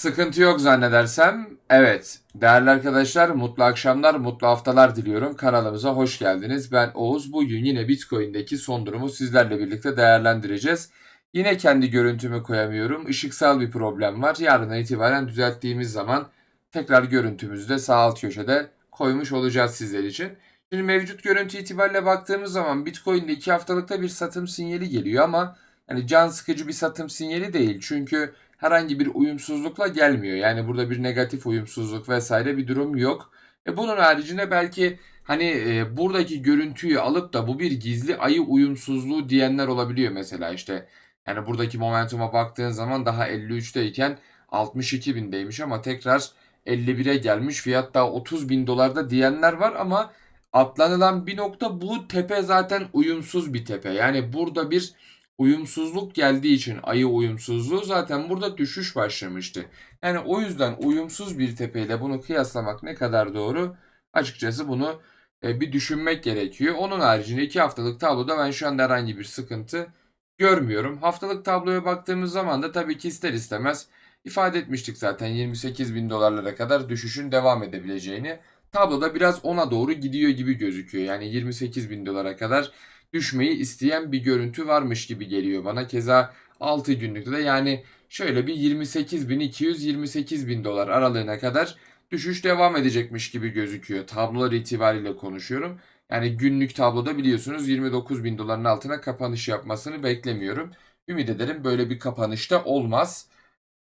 Sıkıntı yok zannedersem. Evet. Değerli arkadaşlar mutlu akşamlar, mutlu haftalar diliyorum. Kanalımıza hoş geldiniz. Ben Oğuz. Bugün yine Bitcoin'deki son durumu sizlerle birlikte değerlendireceğiz. Yine kendi görüntümü koyamıyorum. Işıksal bir problem var. Yarına itibaren düzelttiğimiz zaman tekrar görüntümüzü de sağ alt köşede koymuş olacağız sizler için. Şimdi mevcut görüntü itibariyle baktığımız zaman Bitcoin'de 2 haftalıkta bir satım sinyali geliyor ama yani can sıkıcı bir satım sinyali değil. Çünkü herhangi bir uyumsuzlukla gelmiyor. Yani burada bir negatif uyumsuzluk vesaire bir durum yok. E bunun haricinde belki hani e, buradaki görüntüyü alıp da bu bir gizli ayı uyumsuzluğu diyenler olabiliyor mesela işte. Yani buradaki momentuma baktığın zaman daha 53'teyken 62 bindeymiş ama tekrar 51'e gelmiş. Fiyat daha 30 bin dolarda diyenler var ama atlanılan bir nokta bu tepe zaten uyumsuz bir tepe. Yani burada bir uyumsuzluk geldiği için ayı uyumsuzluğu zaten burada düşüş başlamıştı. Yani o yüzden uyumsuz bir tepeyle bunu kıyaslamak ne kadar doğru? Açıkçası bunu e, bir düşünmek gerekiyor. Onun haricinde 2 haftalık tabloda ben şu anda herhangi bir sıkıntı görmüyorum. Haftalık tabloya baktığımız zaman da tabii ki ister istemez ifade etmiştik zaten 28 bin dolarlara kadar düşüşün devam edebileceğini. Tabloda biraz ona doğru gidiyor gibi gözüküyor. Yani 28 bin dolara kadar düşmeyi isteyen bir görüntü varmış gibi geliyor bana. Keza 6 günlükte de yani şöyle bir 28.200 bin dolar aralığına kadar düşüş devam edecekmiş gibi gözüküyor. Tablolar itibariyle konuşuyorum. Yani günlük tabloda biliyorsunuz 29 bin doların altına kapanış yapmasını beklemiyorum. Ümit ederim böyle bir kapanışta olmaz.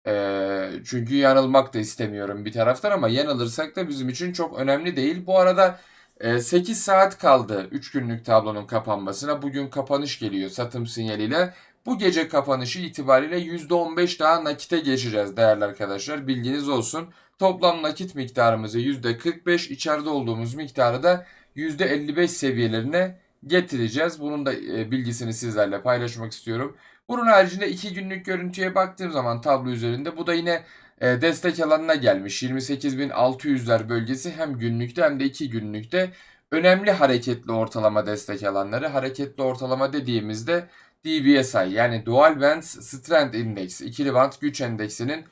Ee, çünkü yanılmak da istemiyorum bir taraftan ama yanılırsak da bizim için çok önemli değil. Bu arada 8 Ee, saat kaldı 3 günlük tablonun kapanmasına. Bugün kapanış geliyor satım sinyaliyle. Bu gece kapanışı itibariyle %15 daha nakite geçeceğiz değerli arkadaşlar. Bilginiz olsun. Toplam nakit miktarımızı %45, içeride olduğumuz miktarı da %55 seviyelerine getireceğiz. Bunun da e, bilgisini sizlerle paylaşmak istiyorum. Bunun haricinde 2 günlük görüntüye baktığım zaman tablo üzerinde bu da yine destek alanına gelmiş. 28.600'ler bölgesi hem günlükte hem de 2 günlükte önemli hareketli ortalama destek alanları. Hareketli ortalama dediğimizde DBSI yani Dual Band Strength Index, ikili band güç endeksinin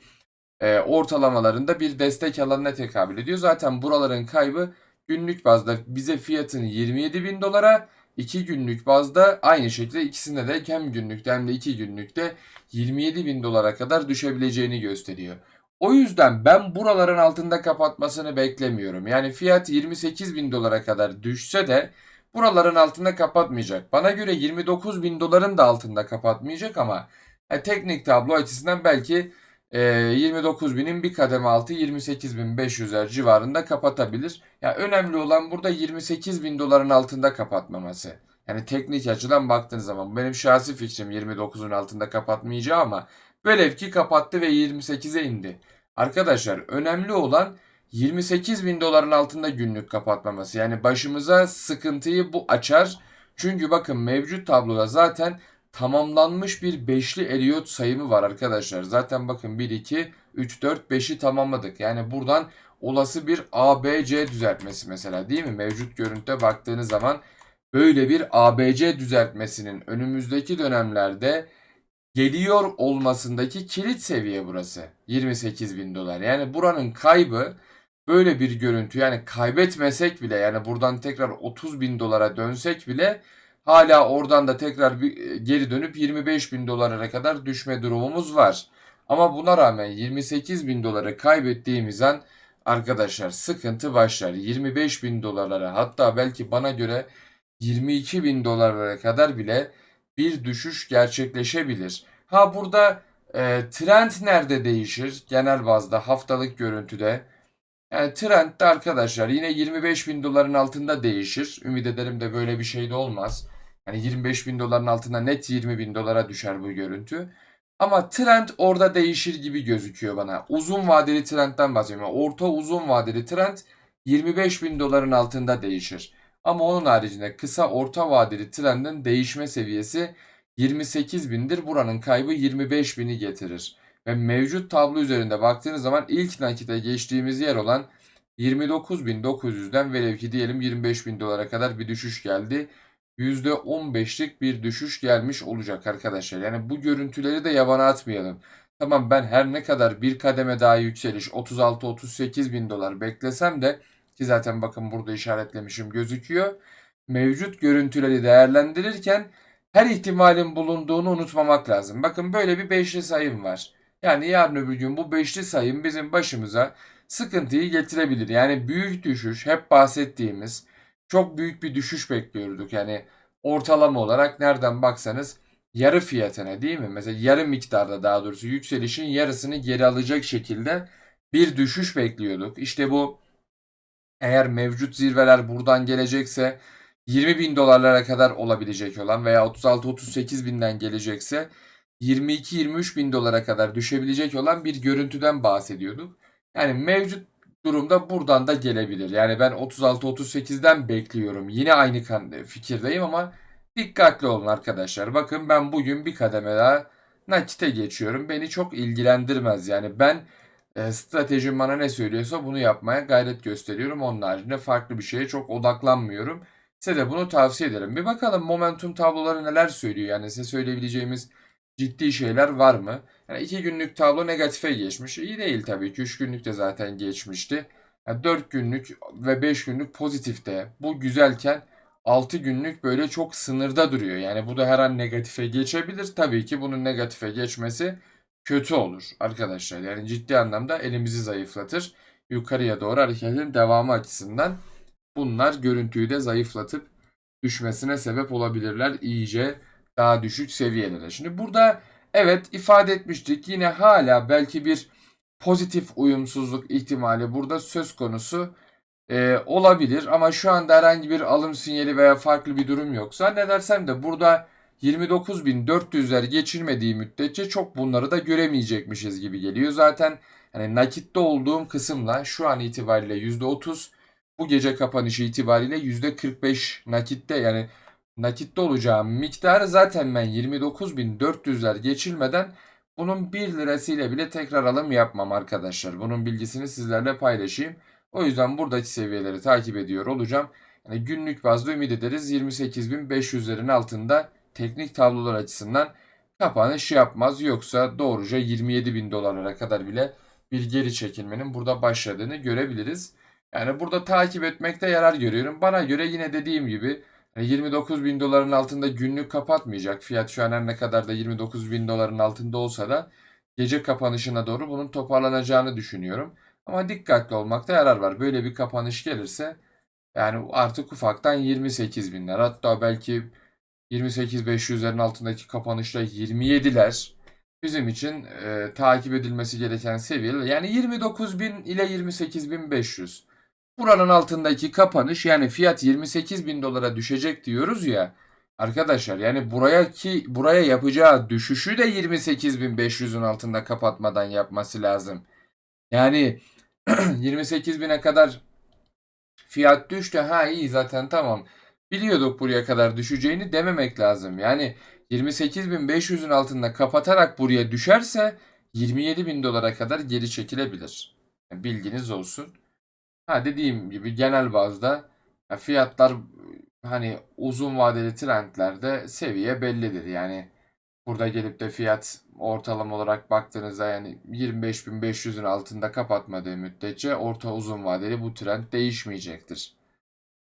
e, ortalamalarında bir destek alanına tekabül ediyor. Zaten buraların kaybı günlük bazda bize fiyatını 27 bin dolara 2 günlük bazda aynı şekilde ikisinde de hem günlükte hem de 2 günlükte 27 bin dolara kadar düşebileceğini gösteriyor. O yüzden ben buraların altında kapatmasını beklemiyorum. Yani fiyat 28 bin dolara kadar düşse de buraların altında kapatmayacak. Bana göre 29 bin doların da altında kapatmayacak ama e, teknik tablo açısından belki e, 29 binin bir kademe altı 28 bin 500'er civarında kapatabilir. Ya yani önemli olan burada 28 bin doların altında kapatmaması. Yani teknik açıdan baktığınız zaman benim şahsi fikrim 29'un altında kapatmayacağı ama velev ki kapattı ve 28'e indi. Arkadaşlar önemli olan 28 bin doların altında günlük kapatmaması. Yani başımıza sıkıntıyı bu açar. Çünkü bakın mevcut tabloda zaten tamamlanmış bir beşli Elliot sayımı var arkadaşlar. Zaten bakın 1, 2, 3, 4, 5'i tamamladık. Yani buradan olası bir ABC düzeltmesi mesela değil mi? Mevcut görüntüde baktığınız zaman böyle bir ABC düzeltmesinin önümüzdeki dönemlerde geliyor olmasındaki kilit seviye burası. 28 bin dolar. Yani buranın kaybı böyle bir görüntü yani kaybetmesek bile yani buradan tekrar 30 bin dolara dönsek bile hala oradan da tekrar bir e, geri dönüp 25 bin dolara kadar düşme durumumuz var. Ama buna rağmen 28 bin doları kaybettiğimiz an arkadaşlar sıkıntı başlar. 25 bin dolarlara hatta belki bana göre 22 bin dolarlara kadar bile bir düşüş gerçekleşebilir. Ha burada e, trend nerede değişir? Genel bazda haftalık görüntüde. Yani trend de arkadaşlar yine 25 bin doların altında değişir. Ümit ederim de böyle bir şey de olmaz. Yani 25 bin doların altında net 20 bin dolara düşer bu görüntü. Ama trend orada değişir gibi gözüküyor bana. Uzun vadeli trendten bahsediyorum. Orta uzun vadeli trend 25 bin doların altında değişir. Ama onun haricinde kısa orta vadeli trendin değişme seviyesi 28 bindir. Buranın kaybı 25 bini getirir. Ve mevcut tablo üzerinde baktığınız zaman ilk nakite geçtiğimiz yer olan 29.900'den velev ki diyelim 25 bin dolara kadar bir düşüş geldi. %15'lik bir düşüş gelmiş olacak arkadaşlar. Yani bu görüntüleri de yabana atmayalım. Tamam ben her ne kadar bir kademe daha yükseliş 36-38 bin dolar beklesem de ki zaten bakın burada işaretlemişim gözüküyor. Mevcut görüntüleri değerlendirirken her ihtimalin bulunduğunu unutmamak lazım. Bakın böyle bir beşli sayım var. Yani yarın öbür gün bu beşli sayım bizim başımıza sıkıntıyı getirebilir. Yani büyük düşüş hep bahsettiğimiz çok büyük bir düşüş bekliyorduk. Yani ortalama olarak nereden baksanız yarı fiyatına değil mi? Mesela yarı miktarda daha doğrusu yükselişin yarısını geri alacak şekilde bir düşüş bekliyorduk. İşte bu eğer mevcut zirveler buradan gelecekse 20 bin dolarlara kadar olabilecek olan veya 36-38 binden gelecekse 22-23 bin dolara kadar düşebilecek olan bir görüntüden bahsediyorduk. Yani mevcut durumda buradan da gelebilir. Yani ben 36-38'den bekliyorum. Yine aynı kan- fikirdeyim ama dikkatli olun arkadaşlar. Bakın ben bugün bir kademe daha nakite geçiyorum. Beni çok ilgilendirmez. Yani ben e, stratejim bana ne söylüyorsa bunu yapmaya gayret gösteriyorum. Onun haricinde farklı bir şeye çok odaklanmıyorum. Size de bunu tavsiye ederim. Bir bakalım momentum tabloları neler söylüyor. Yani size söyleyebileceğimiz ciddi şeyler var mı? Yani iki günlük tablo negatife geçmiş. İyi değil tabii ki. Üç günlük de zaten geçmişti. Yani 4 günlük ve 5 günlük pozitifte. Bu güzelken 6 günlük böyle çok sınırda duruyor. Yani bu da her an negatife geçebilir. Tabii ki bunun negatife geçmesi kötü olur arkadaşlar. Yani ciddi anlamda elimizi zayıflatır. Yukarıya doğru hareketin devamı açısından bunlar görüntüyü de zayıflatıp düşmesine sebep olabilirler iyice daha düşük seviyelere. Şimdi burada evet ifade etmiştik yine hala belki bir pozitif uyumsuzluk ihtimali burada söz konusu e, olabilir ama şu anda herhangi bir alım sinyali veya farklı bir durum yok. Zannedersem de burada 29.400'ler geçirmediği müddetçe çok bunları da göremeyecekmişiz gibi geliyor. Zaten hani nakitte olduğum kısımla şu an itibariyle %30 bu gece kapanışı itibariyle %45 nakitte yani nakitte olacağım miktarı zaten ben 29.400'ler geçilmeden bunun 1 lirasıyla bile tekrar alım yapmam arkadaşlar. Bunun bilgisini sizlerle paylaşayım. O yüzden buradaki seviyeleri takip ediyor olacağım. Yani günlük bazda ümit ederiz 28.500'lerin altında teknik tablolar açısından kapanış yapmaz. Yoksa doğruca 27.000 dolarlara kadar bile bir geri çekilmenin burada başladığını görebiliriz. Yani burada takip etmekte yarar görüyorum. Bana göre yine dediğim gibi 29 bin doların altında günlük kapatmayacak. Fiyat şu an her ne kadar da 29 bin doların altında olsa da gece kapanışına doğru bunun toparlanacağını düşünüyorum. Ama dikkatli olmakta yarar var. Böyle bir kapanış gelirse yani artık ufaktan 28 binler hatta belki 28.500'lerin altındaki kapanışla 27'ler bizim için e, takip edilmesi gereken seviyeler. Yani 29.000 ile 28.500. Buranın altındaki kapanış yani fiyat 28 bin dolara düşecek diyoruz ya. Arkadaşlar yani buraya ki buraya yapacağı düşüşü de 28.500'ün altında kapatmadan yapması lazım. Yani 28 bine kadar fiyat düştü. Ha iyi zaten tamam. Biliyorduk buraya kadar düşeceğini dememek lazım. Yani 28.500'ün altında kapatarak buraya düşerse 27.000 dolara kadar geri çekilebilir. Yani bilginiz olsun. Ha dediğim gibi genel bazda ya fiyatlar hani uzun vadeli trendlerde seviye bellidir. Yani burada gelip de fiyat ortalama olarak baktığınızda yani 25.500'ün altında kapatmadığı müddetçe orta uzun vadeli bu trend değişmeyecektir.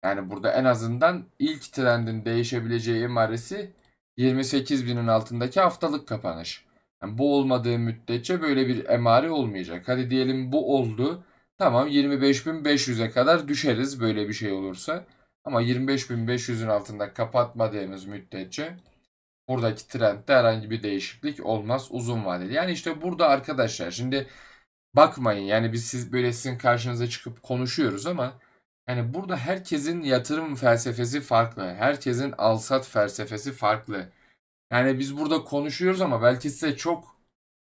Yani burada en azından ilk trendin değişebileceği emaresi 28.000'in altındaki haftalık kapanış. Yani bu olmadığı müddetçe böyle bir emare olmayacak. Hadi diyelim bu oldu. Tamam 25.500'e kadar düşeriz böyle bir şey olursa. Ama 25.500'ün altında kapatmadığımız müddetçe buradaki trendde herhangi bir değişiklik olmaz uzun vadeli. Yani işte burada arkadaşlar şimdi bakmayın yani biz siz böyle sizin karşınıza çıkıp konuşuyoruz ama yani burada herkesin yatırım felsefesi farklı. Herkesin alsat felsefesi farklı. Yani biz burada konuşuyoruz ama belki size çok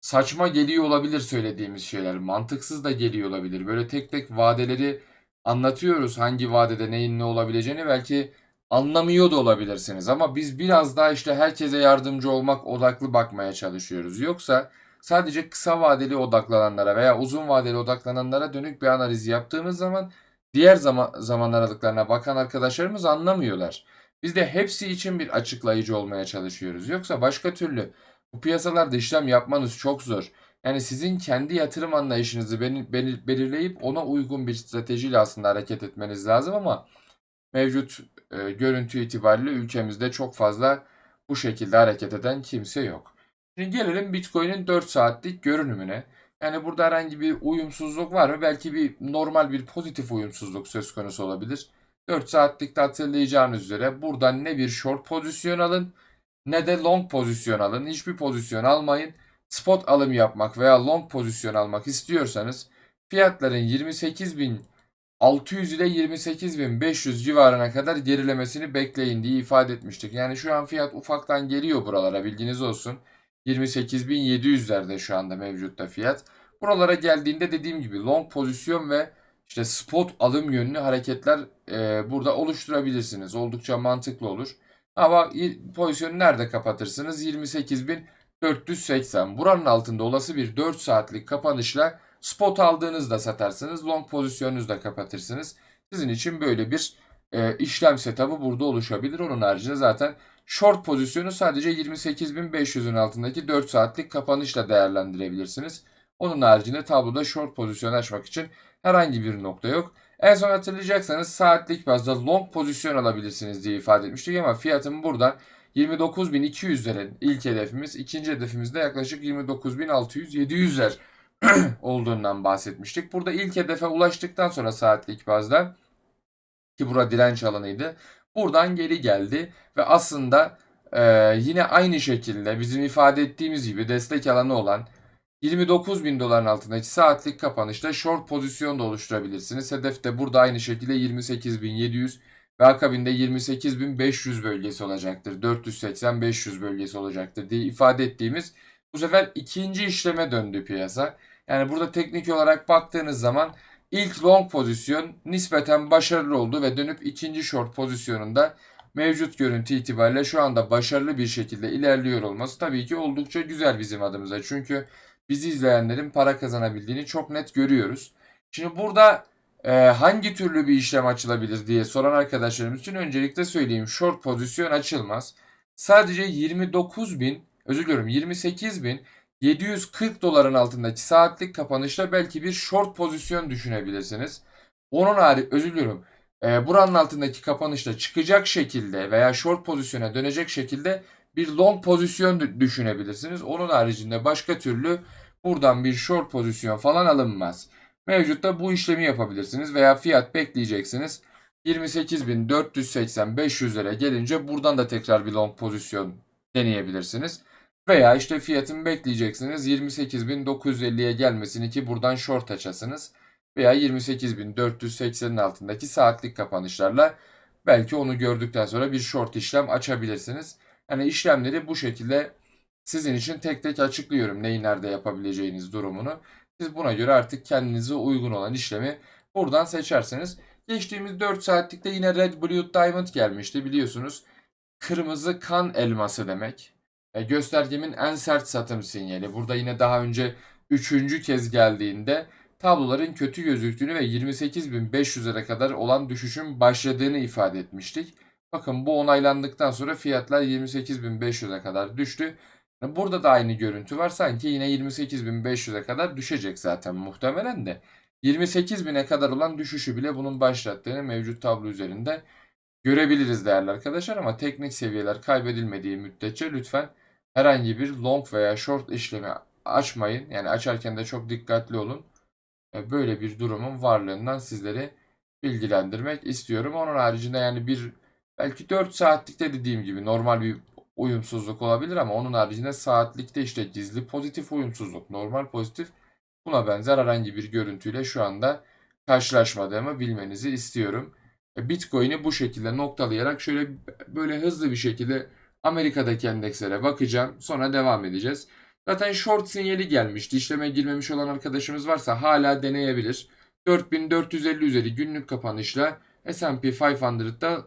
saçma geliyor olabilir söylediğimiz şeyler. Mantıksız da geliyor olabilir. Böyle tek tek vadeleri anlatıyoruz. Hangi vadede neyin ne olabileceğini belki anlamıyor da olabilirsiniz. Ama biz biraz daha işte herkese yardımcı olmak odaklı bakmaya çalışıyoruz. Yoksa sadece kısa vadeli odaklananlara veya uzun vadeli odaklananlara dönük bir analiz yaptığımız zaman diğer zaman, zaman aralıklarına bakan arkadaşlarımız anlamıyorlar. Biz de hepsi için bir açıklayıcı olmaya çalışıyoruz. Yoksa başka türlü Bu piyasalarda işlem yapmanız çok zor. Yani sizin kendi yatırım anlayışınızı belirleyip ona uygun bir stratejiyle aslında hareket etmeniz lazım ama mevcut e, görüntü itibariyle ülkemizde çok fazla bu şekilde hareket eden kimse yok. Şimdi gelelim Bitcoin'in 4 saatlik görünümüne. Yani burada herhangi bir uyumsuzluk var mı? Belki bir normal bir pozitif uyumsuzluk söz konusu olabilir. 4 saatlikte hatırlayacağınız üzere buradan ne bir short pozisyon alın ne de long pozisyon alın. Hiçbir pozisyon almayın. Spot alım yapmak veya long pozisyon almak istiyorsanız fiyatların 28.600 ile 28.500 civarına kadar gerilemesini bekleyin diye ifade etmiştik. Yani şu an fiyat ufaktan geliyor buralara bilginiz olsun. 28.700'lerde şu anda mevcutta fiyat. Buralara geldiğinde dediğim gibi long pozisyon ve işte spot alım yönlü hareketler e, burada oluşturabilirsiniz. Oldukça mantıklı olur. Ama pozisyonu nerede kapatırsınız? 28.480. Buranın altında olası bir 4 saatlik kapanışla spot aldığınızda satarsınız. Long pozisyonunuzu da kapatırsınız. Sizin için böyle bir e, işlem setup'ı burada oluşabilir. Onun haricinde zaten short pozisyonu sadece 28.500'ün altındaki 4 saatlik kapanışla değerlendirebilirsiniz. Onun haricinde tabloda short pozisyon açmak için herhangi bir nokta yok. En son hatırlayacaksanız saatlik bazda long pozisyon alabilirsiniz diye ifade etmiştik ama fiyatın buradan 29.200'lerin ilk hedefimiz, ikinci hedefimiz de yaklaşık 29.600-700'ler olduğundan bahsetmiştik. Burada ilk hedefe ulaştıktan sonra saatlik bazda ki bura direnç alanıydı. Buradan geri geldi ve aslında e, yine aynı şekilde bizim ifade ettiğimiz gibi destek alanı olan 29 bin doların altındaki saatlik kapanışta short pozisyon da oluşturabilirsiniz. Hedef de burada aynı şekilde 28.700 ve akabinde 28.500 bölgesi olacaktır. 480-500 bölgesi olacaktır diye ifade ettiğimiz bu sefer ikinci işleme döndü piyasa. Yani burada teknik olarak baktığınız zaman ilk long pozisyon nispeten başarılı oldu ve dönüp ikinci short pozisyonunda mevcut görüntü itibariyle şu anda başarılı bir şekilde ilerliyor olması tabii ki oldukça güzel bizim adımıza. Çünkü bizi izleyenlerin para kazanabildiğini çok net görüyoruz. Şimdi burada e, hangi türlü bir işlem açılabilir diye soran arkadaşlarımız için öncelikle söyleyeyim. Short pozisyon açılmaz. Sadece 29 bin, özür diliyorum 28 bin 740 doların altındaki saatlik kapanışta belki bir short pozisyon düşünebilirsiniz. Onun harici özür diliyorum. E, buranın altındaki kapanışta çıkacak şekilde veya short pozisyona dönecek şekilde bir long pozisyon dü- düşünebilirsiniz. Onun haricinde başka türlü buradan bir short pozisyon falan alınmaz. Mevcutta bu işlemi yapabilirsiniz veya fiyat bekleyeceksiniz. 28.480-500'lere gelince buradan da tekrar bir long pozisyon deneyebilirsiniz. Veya işte fiyatını bekleyeceksiniz 28.950'ye gelmesini ki buradan short açasınız. Veya 28.480'in altındaki saatlik kapanışlarla belki onu gördükten sonra bir short işlem açabilirsiniz. Yani işlemleri bu şekilde sizin için tek tek açıklıyorum neyi nerede yapabileceğiniz durumunu. Siz buna göre artık kendinize uygun olan işlemi buradan seçerseniz. Geçtiğimiz 4 saatlikte yine Red Blue Diamond gelmişti biliyorsunuz. Kırmızı kan elması demek. E, göstergemin en sert satım sinyali. Burada yine daha önce üçüncü kez geldiğinde tabloların kötü gözüktüğünü ve 28.500'lere kadar olan düşüşün başladığını ifade etmiştik. Bakın bu onaylandıktan sonra fiyatlar 28.500'e kadar düştü. Burada da aynı görüntü var. Sanki yine 28.500'e kadar düşecek zaten muhtemelen de. 28.000'e kadar olan düşüşü bile bunun başlattığını mevcut tablo üzerinde görebiliriz değerli arkadaşlar. Ama teknik seviyeler kaybedilmediği müddetçe lütfen herhangi bir long veya short işlemi açmayın. Yani açarken de çok dikkatli olun. E, Böyle bir durumun varlığından sizleri bilgilendirmek istiyorum. Onun haricinde yani bir belki 4 saatlikte dediğim gibi normal bir uyumsuzluk olabilir ama onun haricinde saatlikte işte gizli pozitif uyumsuzluk, normal pozitif buna benzer herhangi bir görüntüyle şu anda karşılaşmadığımı bilmenizi istiyorum. E, Bitcoin'i bu şekilde noktalayarak şöyle böyle hızlı bir şekilde Amerika'daki endekslere bakacağım. Sonra devam edeceğiz. Zaten short sinyali gelmişti. İşleme girmemiş olan arkadaşımız varsa hala deneyebilir. 4450 üzeri günlük kapanışla S&P 500'da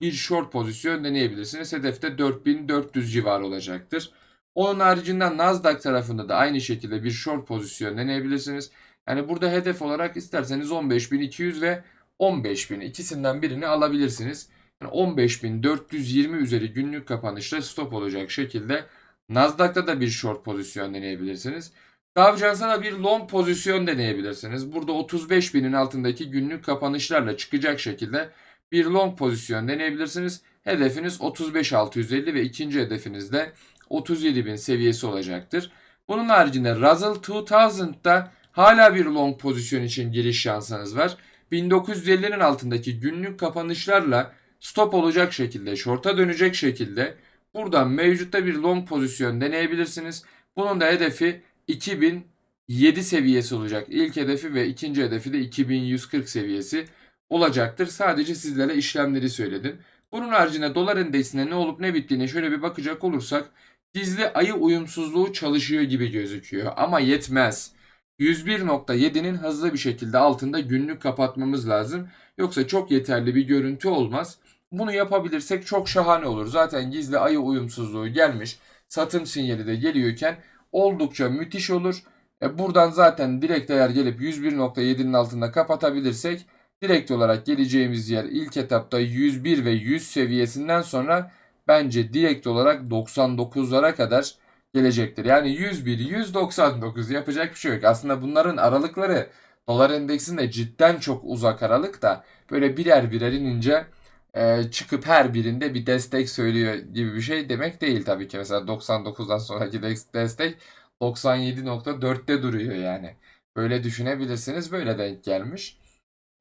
bir short pozisyon deneyebilirsiniz. Hedefte 4400 civarı olacaktır. Onun haricinde Nasdaq tarafında da aynı şekilde bir short pozisyon deneyebilirsiniz. Yani burada hedef olarak isterseniz 15200 ve 15000 ikisinden birini alabilirsiniz. Yani 15420 üzeri günlük kapanışta stop olacak şekilde Nasdaq'ta da bir short pozisyon deneyebilirsiniz. Dow Jones'a da bir long pozisyon deneyebilirsiniz. Burada 35 binin altındaki günlük kapanışlarla çıkacak şekilde bir long pozisyon deneyebilirsiniz. Hedefiniz 35.650 ve ikinci hedefiniz de 37.000 seviyesi olacaktır. Bunun haricinde Russell 2000'da hala bir long pozisyon için giriş şansınız var. 1950'nin altındaki günlük kapanışlarla stop olacak şekilde, short'a dönecek şekilde buradan mevcutta bir long pozisyon deneyebilirsiniz. Bunun da hedefi 2007 seviyesi olacak. İlk hedefi ve ikinci hedefi de 2140 seviyesi olacaktır. Sadece sizlere işlemleri söyledim. Bunun haricinde dolar endeksinde ne olup ne bittiğine şöyle bir bakacak olursak gizli ayı uyumsuzluğu çalışıyor gibi gözüküyor ama yetmez. 101.7'nin hızlı bir şekilde altında günlük kapatmamız lazım. Yoksa çok yeterli bir görüntü olmaz. Bunu yapabilirsek çok şahane olur. Zaten gizli ayı uyumsuzluğu gelmiş. Satım sinyali de geliyorken oldukça müthiş olur. E buradan zaten direkt eğer gelip 101.7'nin altında kapatabilirsek direkt olarak geleceğimiz yer ilk etapta 101 ve 100 seviyesinden sonra bence direkt olarak 99'lara kadar gelecektir. Yani 101, 199 yapacak bir şey yok. Aslında bunların aralıkları dolar endeksinde cidden çok uzak aralık da böyle birer birer inince e, çıkıp her birinde bir destek söylüyor gibi bir şey demek değil tabii ki. Mesela 99'dan sonraki des- destek 97.4'te duruyor yani. Böyle düşünebilirsiniz. Böyle denk gelmiş.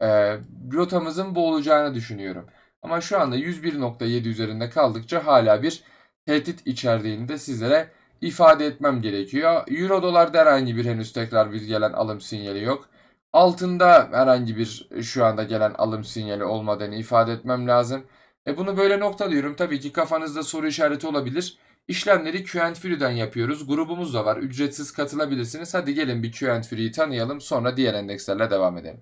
E, rotamızın bu olacağını düşünüyorum. Ama şu anda 101.7 üzerinde kaldıkça hala bir tehdit içerdiğini de sizlere ifade etmem gerekiyor. Euro dolarda herhangi bir henüz tekrar bir gelen alım sinyali yok. Altında herhangi bir şu anda gelen alım sinyali olmadığını ifade etmem lazım. E bunu böyle noktalıyorum. Tabii ki kafanızda soru işareti olabilir. İşlemleri Q&Free'den yapıyoruz. Grubumuz da var. Ücretsiz katılabilirsiniz. Hadi gelin bir Q&Free'yi tanıyalım. Sonra diğer endekslerle devam edelim.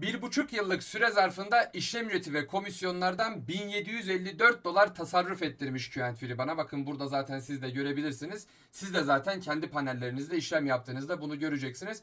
Bir buçuk yıllık süre zarfında işlem ücreti ve komisyonlardan 1754 dolar tasarruf ettirmiş Q&Free bana. Bakın burada zaten siz de görebilirsiniz. Siz de zaten kendi panellerinizde işlem yaptığınızda bunu göreceksiniz.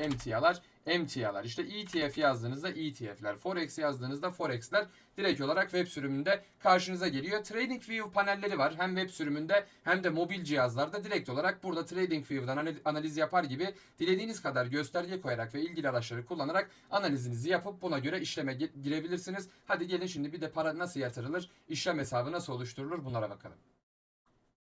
emtialar emtialar. İşte ETF yazdığınızda ETF'ler, Forex yazdığınızda Forex'ler direkt olarak web sürümünde karşınıza geliyor. TradingView panelleri var. Hem web sürümünde hem de mobil cihazlarda direkt olarak burada TradingView'dan analiz yapar gibi dilediğiniz kadar gösterge koyarak ve ilgili araçları kullanarak analizinizi yapıp buna göre işleme girebilirsiniz. Hadi gelin şimdi bir de para nasıl yatırılır, işlem hesabı nasıl oluşturulur bunlara bakalım.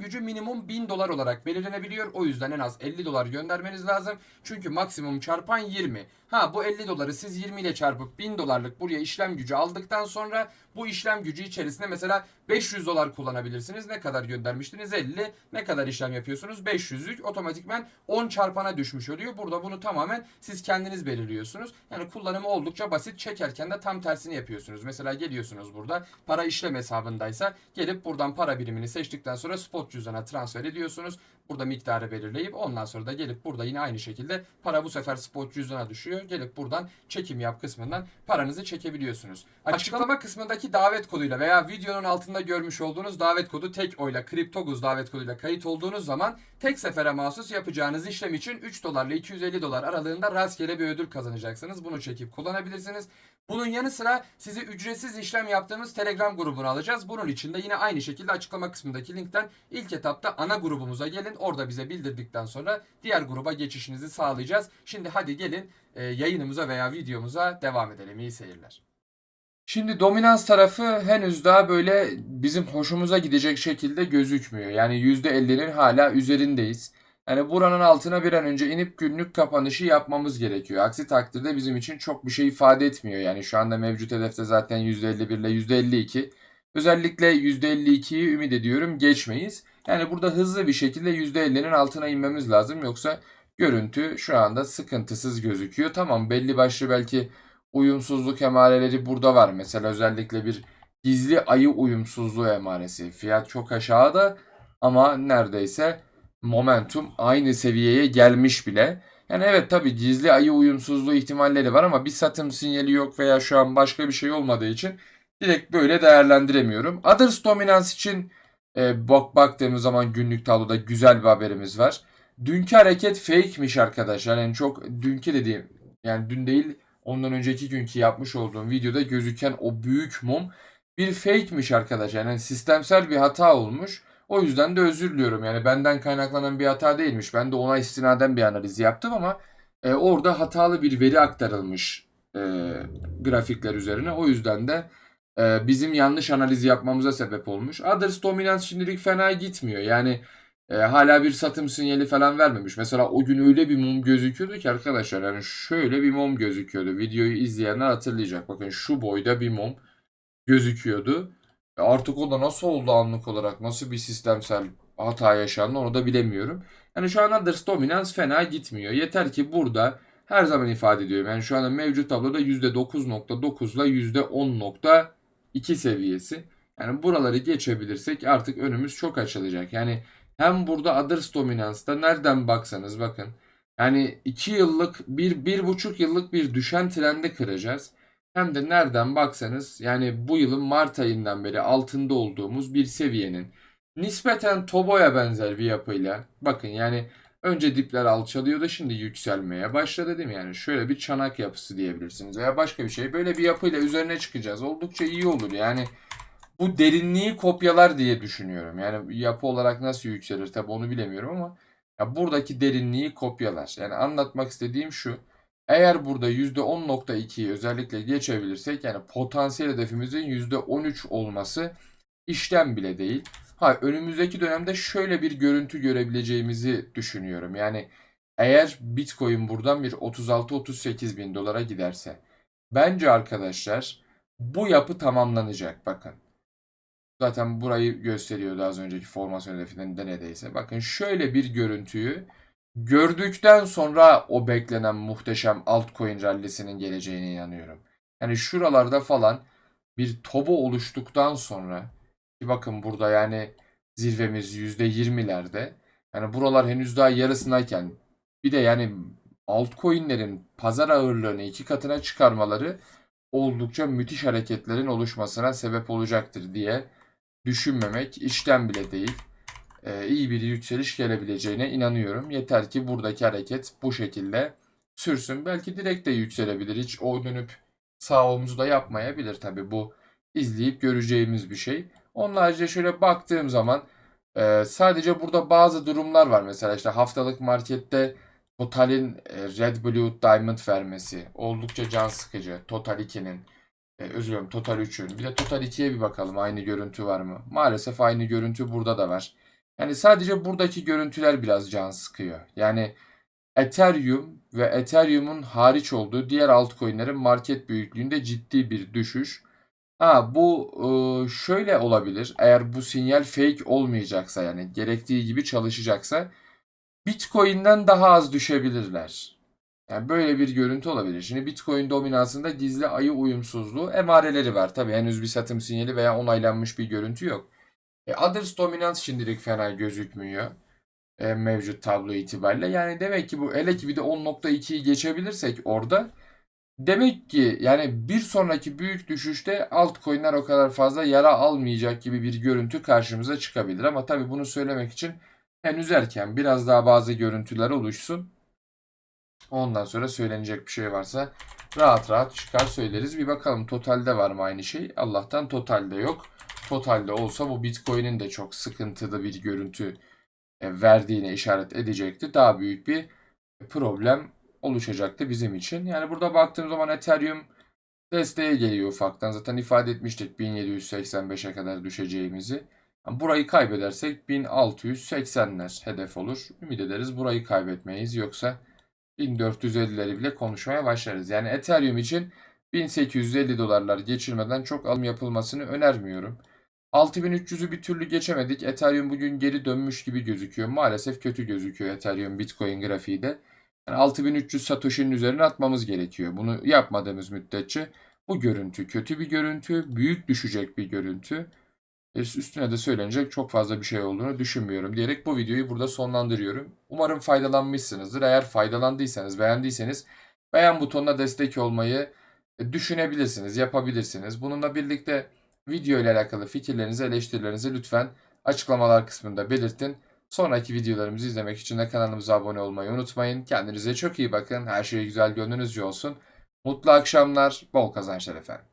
gücü minimum 1000 dolar olarak belirlenebiliyor. O yüzden en az 50 dolar göndermeniz lazım. Çünkü maksimum çarpan 20. Ha bu 50 doları siz 20 ile çarpıp 1000 dolarlık buraya işlem gücü aldıktan sonra bu işlem gücü içerisinde mesela 500 dolar kullanabilirsiniz. Ne kadar göndermiştiniz? 50. Ne kadar işlem yapıyorsunuz? 500'lük otomatikmen 10 çarpana düşmüş oluyor. Burada bunu tamamen siz kendiniz belirliyorsunuz. Yani kullanımı oldukça basit. Çekerken de tam tersini yapıyorsunuz. Mesela geliyorsunuz burada para işlem hesabındaysa gelip buradan para birimini seçtikten sonra spot cüzdana transfer ediyorsunuz. Burada miktarı belirleyip ondan sonra da gelip burada yine aynı şekilde para bu sefer spot cüzdana düşüyor. Gelip buradan çekim yap kısmından paranızı çekebiliyorsunuz. Açıklama kısmındaki davet koduyla veya videonun altında görmüş olduğunuz davet kodu tek oyla Kriptoguz davet koduyla kayıt olduğunuz zaman tek sefere mahsus yapacağınız işlem için 3 dolarla 250 dolar aralığında rastgele bir ödül kazanacaksınız. Bunu çekip kullanabilirsiniz. Bunun yanı sıra sizi ücretsiz işlem yaptığımız Telegram grubuna alacağız. Bunun için de yine aynı şekilde açıklama kısmındaki linkten ilk etapta ana grubumuza gelin. Orada bize bildirdikten sonra diğer gruba geçişinizi sağlayacağız. Şimdi hadi gelin e, yayınımıza veya videomuza devam edelim. İyi seyirler. Şimdi dominans tarafı henüz daha böyle bizim hoşumuza gidecek şekilde gözükmüyor. Yani %50'nin hala üzerindeyiz. Yani buranın altına bir an önce inip günlük kapanışı yapmamız gerekiyor. Aksi takdirde bizim için çok bir şey ifade etmiyor. Yani şu anda mevcut hedefte zaten %51 ile %52. Özellikle %52'yi ümit ediyorum geçmeyiz. Yani burada hızlı bir şekilde %50'nin altına inmemiz lazım. Yoksa görüntü şu anda sıkıntısız gözüküyor. Tamam belli başlı belki uyumsuzluk emareleri burada var. Mesela özellikle bir gizli ayı uyumsuzluğu emaresi. Fiyat çok aşağıda ama neredeyse momentum aynı seviyeye gelmiş bile. Yani evet tabii gizli ayı uyumsuzluğu ihtimalleri var ama bir satım sinyali yok veya şu an başka bir şey olmadığı için direkt böyle değerlendiremiyorum. Others Dominance için e, bak baktığımız zaman günlük tabloda güzel bir haberimiz var. Dünkü hareket fake'miş arkadaşlar. Yani çok dünkü dediğim yani dün değil ondan önceki günkü yapmış olduğum videoda gözüken o büyük mum bir fake'miş arkadaşlar. Yani sistemsel bir hata olmuş. O yüzden de özür diliyorum. Yani benden kaynaklanan bir hata değilmiş. Ben de ona istinaden bir analiz yaptım ama e, orada hatalı bir veri aktarılmış e, grafikler üzerine. O yüzden de e, bizim yanlış analiz yapmamıza sebep olmuş. Others Dominance şimdilik fena gitmiyor. Yani e, hala bir satım sinyali falan vermemiş. Mesela o gün öyle bir mum gözüküyordu ki arkadaşlar yani şöyle bir mum gözüküyordu. Videoyu izleyenler hatırlayacak. Bakın şu boyda bir mum gözüküyordu. E, Artık o da nasıl oldu anlık olarak nasıl bir sistemsel hata yaşandı onu da bilemiyorum. Yani şu an Others Dominance fena gitmiyor. Yeter ki burada her zaman ifade ediyorum. Yani şu anda mevcut tabloda %9.9 ile %10.2 seviyesi. Yani buraları geçebilirsek artık önümüz çok açılacak. Yani hem burada Others Dominance'da nereden baksanız bakın. Yani 2 yıllık, 1 bir, 1,5 yıllık bir düşen trendi kıracağız. Hem de nereden baksanız yani bu yılın Mart ayından beri altında olduğumuz bir seviyenin nispeten Tobo'ya benzer bir yapıyla bakın yani önce dipler alçalıyordu şimdi yükselmeye başladı değil mi? Yani şöyle bir çanak yapısı diyebilirsiniz veya başka bir şey. Böyle bir yapıyla üzerine çıkacağız. Oldukça iyi olur yani bu derinliği kopyalar diye düşünüyorum. Yani yapı olarak nasıl yükselir tabi onu bilemiyorum ama ya buradaki derinliği kopyalar. Yani anlatmak istediğim şu. Eğer burada %10.2'yi özellikle geçebilirsek yani potansiyel hedefimizin %13 olması işlem bile değil. Ha önümüzdeki dönemde şöyle bir görüntü görebileceğimizi düşünüyorum. Yani eğer Bitcoin buradan bir 36-38 bin dolara giderse bence arkadaşlar bu yapı tamamlanacak. Bakın. Zaten burayı gösteriyordu az önceki formasyon hedefinden de neredeyse. Bakın şöyle bir görüntüyü gördükten sonra o beklenen muhteşem altcoin rallisinin geleceğine inanıyorum. Yani şuralarda falan bir tobo oluştuktan sonra ki bakın burada yani zirvemiz %20'lerde. Yani buralar henüz daha yarısındayken bir de yani altcoin'lerin pazar ağırlığını iki katına çıkarmaları oldukça müthiş hareketlerin oluşmasına sebep olacaktır diye düşünmemek işten bile değil. Ee, iyi bir yükseliş gelebileceğine inanıyorum. Yeter ki buradaki hareket bu şekilde sürsün. Belki direkt de yükselebilir. Hiç o dönüp sağ omzu da yapmayabilir tabii bu izleyip göreceğimiz bir şey. Onun haricinde şöyle baktığım zaman e, sadece burada bazı durumlar var. Mesela işte haftalık markette Total'in e, Red Blue Diamond vermesi oldukça can sıkıcı. Total 2'nin e, özür dilerim Total 3'ün. Bir de Total 2'ye bir bakalım aynı görüntü var mı? Maalesef aynı görüntü burada da var. Yani sadece buradaki görüntüler biraz can sıkıyor. Yani Ethereum ve Ethereum'un hariç olduğu diğer altcoin'lerin market büyüklüğünde ciddi bir düşüş. Ha bu e, şöyle olabilir. Eğer bu sinyal fake olmayacaksa yani gerektiği gibi çalışacaksa Bitcoin'den daha az düşebilirler. Yani böyle bir görüntü olabilir. Şimdi Bitcoin dominansında gizli ayı uyumsuzluğu emareleri var. Tabii henüz bir satım sinyali veya onaylanmış bir görüntü yok. E, Others dominans şimdilik fena gözükmüyor. e, mevcut tablo itibariyle. Yani demek ki bu hele ki bir de 10.2'yi geçebilirsek orada demek ki yani bir sonraki büyük düşüşte altcoin'ler o kadar fazla yara almayacak gibi bir görüntü karşımıza çıkabilir. Ama tabii bunu söylemek için henüz erken biraz daha bazı görüntüler oluşsun. Ondan sonra söylenecek bir şey varsa rahat rahat çıkar söyleriz. Bir bakalım totalde var mı aynı şey? Allah'tan totalde yok. Totalde olsa bu Bitcoin'in de çok sıkıntılı bir görüntü e, verdiğine işaret edecekti. Daha büyük bir problem oluşacaktı bizim için. Yani burada baktığım zaman Ethereum desteğe geliyor ufaktan. Zaten ifade etmiştik 1785'e kadar düşeceğimizi. Burayı kaybedersek 1680'ler hedef olur. Ümit ederiz burayı kaybetmeyiz. Yoksa 1450'leri bile konuşmaya başlarız. Yani Ethereum için 1850 dolarlar geçirmeden çok alım yapılmasını önermiyorum. 6300'ü bir türlü geçemedik. Ethereum bugün geri dönmüş gibi gözüküyor. Maalesef kötü gözüküyor Ethereum Bitcoin grafiği de. Yani 6300 Satoshi'nin üzerine atmamız gerekiyor. Bunu yapmadığımız müddetçe bu görüntü kötü bir görüntü, büyük düşecek bir görüntü. E, Üstüne de söylenecek çok fazla bir şey olduğunu düşünmüyorum diyerek bu videoyu burada sonlandırıyorum. Umarım faydalanmışsınızdır. Eğer faydalandıysanız, beğendiyseniz beğen butonuna destek olmayı e, düşünebilirsiniz, yapabilirsiniz. Bununla birlikte video ile alakalı fikirlerinizi, eleştirilerinizi lütfen açıklamalar kısmında belirtin. Sonraki videolarımızı izlemek için de kanalımıza abone olmayı unutmayın. Kendinize çok iyi bakın. Her şey güzel gönlünüzce olsun. Mutlu akşamlar, bol kazançlar efendim.